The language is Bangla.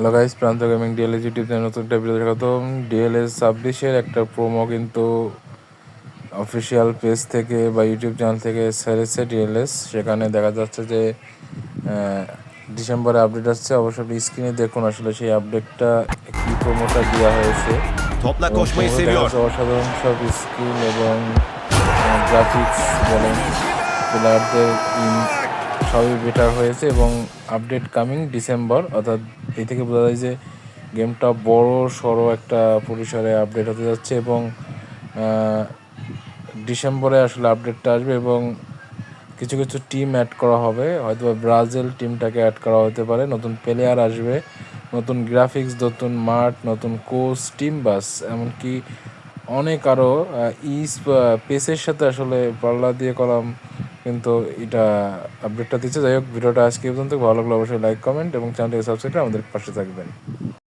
Hello guys Pranta gaming DLS YouTube channel নতুন একটা ভিডিও স্বাগতম। ডিএলএস ছাব্বিশের একটা প্রোমো কিন্তু অফিসিয়াল পেজ থেকে বা ইউটিউব চ্যানেল থেকে সেরেছে ডিএলএস সেখানে দেখা যাচ্ছে যে ডিসেম্বরে আপডেট আসছে। অবশ্যই স্ক্রিনে দেখুন আসলে সেই আপডেটটা কি প্রোমোটা দেওয়া হয়েছে। অসাধারণ সব স্কিল এবং গ্রাফিক্স বলেন প্লেয়ারদের সবই বেটার হয়েছে এবং আপডেট কামিং ডিসেম্বর অর্থাৎ এই থেকে বোঝা যায় যে গেমটা বড় সড়ো একটা পরিসরে আপডেট হতে যাচ্ছে এবং ডিসেম্বরে আসলে আপডেটটা আসবে এবং কিছু কিছু টিম অ্যাড করা হবে। হয়তো ব্রাজিল টিমটাকে অ্যাড করা হতে পারে। নতুন প্লেয়ার আসবে, নতুন গ্রাফিক্স নতুন মাঠ, নতুন কোচ টিম বাস। এমনকি অনেক আরও ই পেসের সাথে আসলে পাল্লা দিয়ে কলাম কিন্তু এটা আপডেটটা দিচ্ছে। যাই হোক, ভিডিওটা আজকে পর্যন্ত ভালো লাগলে অবশ্যই লাইক কমেন্ট এবং চ্যানেলটিকে সাবস্ক্রাইব করে আমাদের পাশে থাকবেন।